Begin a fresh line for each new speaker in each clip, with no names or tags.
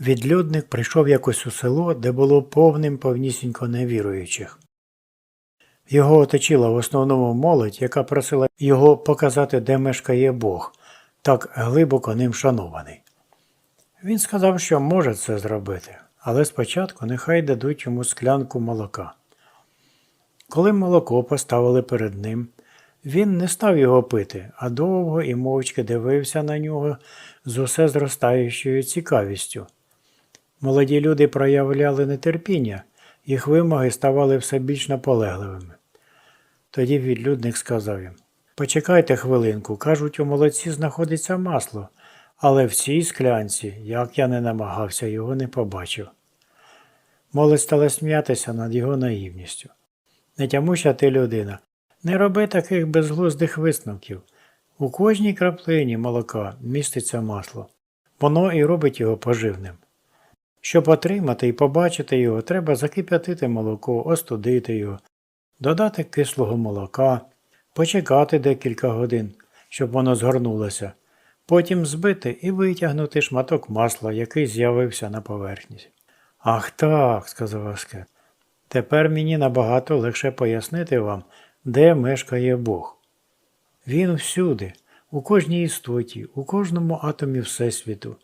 Відлюдник прийшов якось у село, де було повним повнісінько невіруючих. Його оточила в основному молодь, яка просила його показати, де мешкає Бог, так глибоко ним шанований. Він сказав, що може це зробити, але спочатку нехай дадуть йому склянку молока. Коли молоко поставили перед ним, він не став його пити, а довго і мовчки дивився на нього з усе зростаючою цікавістю. Молоді люди проявляли нетерпіння, їх вимоги ставали все більш наполегливими. Тоді відлюдник сказав їм Почекайте хвилинку, кажуть, у молоці знаходиться масло, але в цій склянці, як я не намагався, його не побачив. Молодь стала сміятися над його наївністю. Не тямуща ти людина, не роби таких безглуздих висновків. У кожній краплині молока міститься масло. Воно і робить його поживним. Щоб отримати і побачити його, треба закип'ятити молоко, остудити його, додати кислого молока, почекати декілька годин, щоб воно згорнулося, потім збити і витягнути шматок масла, який з'явився на поверхні. Ах так, сказав Аскет. Тепер мені набагато легше пояснити вам, де мешкає Бог. Він всюди, у кожній істоті, у кожному атомі Всесвіту,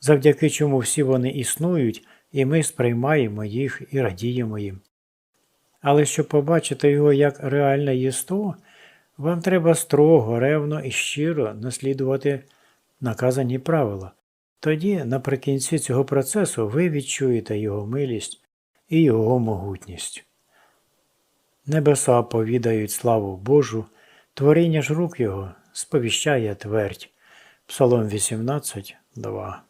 завдяки чому всі вони існують, і ми сприймаємо їх і радіємо їм. Але щоб побачити його як реальне єство, вам треба строго, ревно і щиро наслідувати наказані правила. Тоді, наприкінці цього процесу, ви відчуєте його милість і його могутність. Небеса повідають славу Божу, творіння ж рук його сповіщає твердь. Псалом 18, 2.